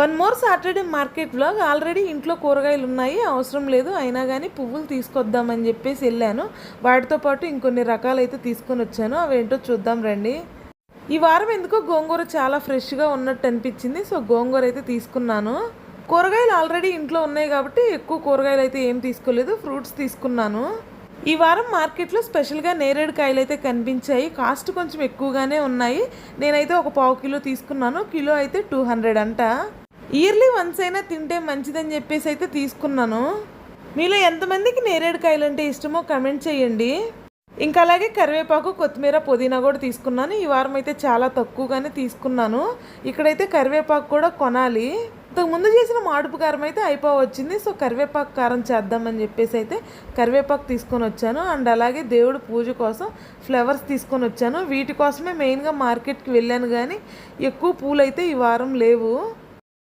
One more Saturday market blog. Already ఇంట్లో కూరగాయలు ఉన్నాయి అవసరం లేదు అయినా కానీ పువ్వులు తీసుకొద్దామని చెప్పేసి వెళ్ళాను. వాటితో పాటు ఇంకొన్ని రకాలైతే తీసుకొని వచ్చాను. అవేంటో చూద్దాం రండి. ఈ వారం ఎందుకో గోంగూర చాలా ఫ్రెష్గా ఉన్నట్టు అనిపించింది సో గోంగూర అయితే తీసుకున్నాను. కూరగాయలు ఆల్రెడీ ఇంట్లో ఉన్నాయి కాబట్టి ఎక్కువ కూరగాయలు అయితే ఏం తీసుకోలేదు ఫ్రూట్స్ తీసుకున్నాను. ఈ వారం మార్కెట్లో స్పెషల్గా నేరేడు కాయలు అయితే కనిపించాయి. కాస్ట్ కొంచెం ఎక్కువగానే ఉన్నాయి. నేనైతే ఒక పావు కిలో తీసుకున్నాను. కిలో అయితే టూ హండ్రెడ్ అంట. ఇయర్లీ వన్స్ అయినా తింటే మంచిదని చెప్పేసి అయితే తీసుకున్నాను. మీలో ఎంతమందికి నేరేడుకాయలు అంటే ఇష్టమో కమెంట్ చేయండి. ఇంకా అలాగే కరివేపాకు కొత్తిమీర పుదీనా కూడా తీసుకున్నాను. ఈ వారం అయితే చాలా తక్కువగానే తీసుకున్నాను. ఇక్కడైతే కరివేపాకు కూడా కొనాలి. ఇంతకు ముందు చేసిన మాడుపు కారం అయితే అయిపోవచ్చింది. సో కరివేపాకు కారం చేద్దామని చెప్పేసి అయితే కరివేపాకు తీసుకొని వచ్చాను. అండ్ అలాగే దేవుడు పూజ కోసం ఫ్లవర్స్ తీసుకొని వచ్చాను. వీటి కోసమే మెయిన్గా మార్కెట్కి వెళ్ళాను కానీ ఎక్కువ పూలు అయితే ఈ వారం లేవు.